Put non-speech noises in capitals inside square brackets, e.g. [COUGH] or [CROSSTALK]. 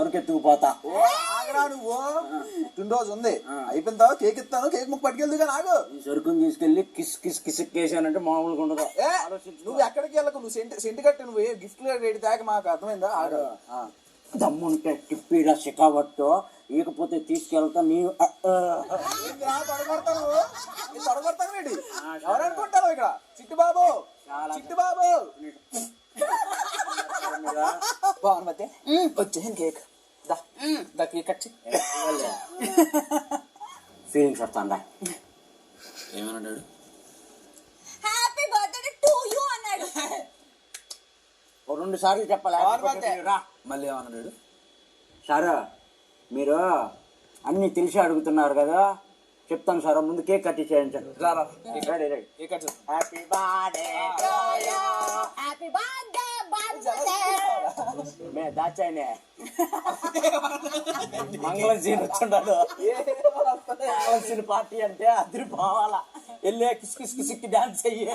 సరుకెత్తుకుపోతా ఓ ఆగరా నువ్వు. పుట్టినరోజు ఉంది. అయిపోయిన తర్వాత కేక్ ఇస్తాను కేక్ ముక్క పట్టుకెళ్దుగా నాకు. ఈ సరుకుని తీసుకెళ్ళి కిస్ కిస్ కిసక్కేసానంటే మామూలుగా ఉండదు. ఏ నువ్వు ఎక్కడికి వెళ్ళకు నువ్వు సెంటి సెంటి కట్టి నువ్వు ఏ గిఫ్ట్ రేడి దాకా మాకు అర్థమైందా? ఆగు. ఆ. దమ్ముంటే టిప్పీలా సికావట్టు ఇకపోతే తీసుకెళ్తా నీ తొడగొడతాను ఎవరు అనుకుంటారు ఇక్కడ? చిట్టు బాబు చిట్టు బాబు బాగుంది వచ్చేసింది కేక్. దా. దా కేక్ కచ్చి ఫీలింగ్స్ వస్తాందా ఏమన్నాడు? హ్యాపీ బర్త్డే టు యూ అన్నాడు. ఓ రెండు సార్లు చెప్పాలి? రా. మళ్ళీ ఏమన్నాడు? సార్ మీరు అన్ని తెలిసి అడుగుతున్నారు కదా. చెప్తాను సార్ ముందు కేక్ కట్టి చేయండి సార్. రా రా. కట్ హ్యాపీ బర్త్డే హ్యాపీ మే దాచాయనే. [LAUGHS] మంగళం సీన్ వచ్చుండాడు మంగళం సీన్ పార్టీ అంటే అదిరి పోవాలా వెళ్ళే కిస్ కిస్ కిసిక్కి డాన్స్ అయ్యే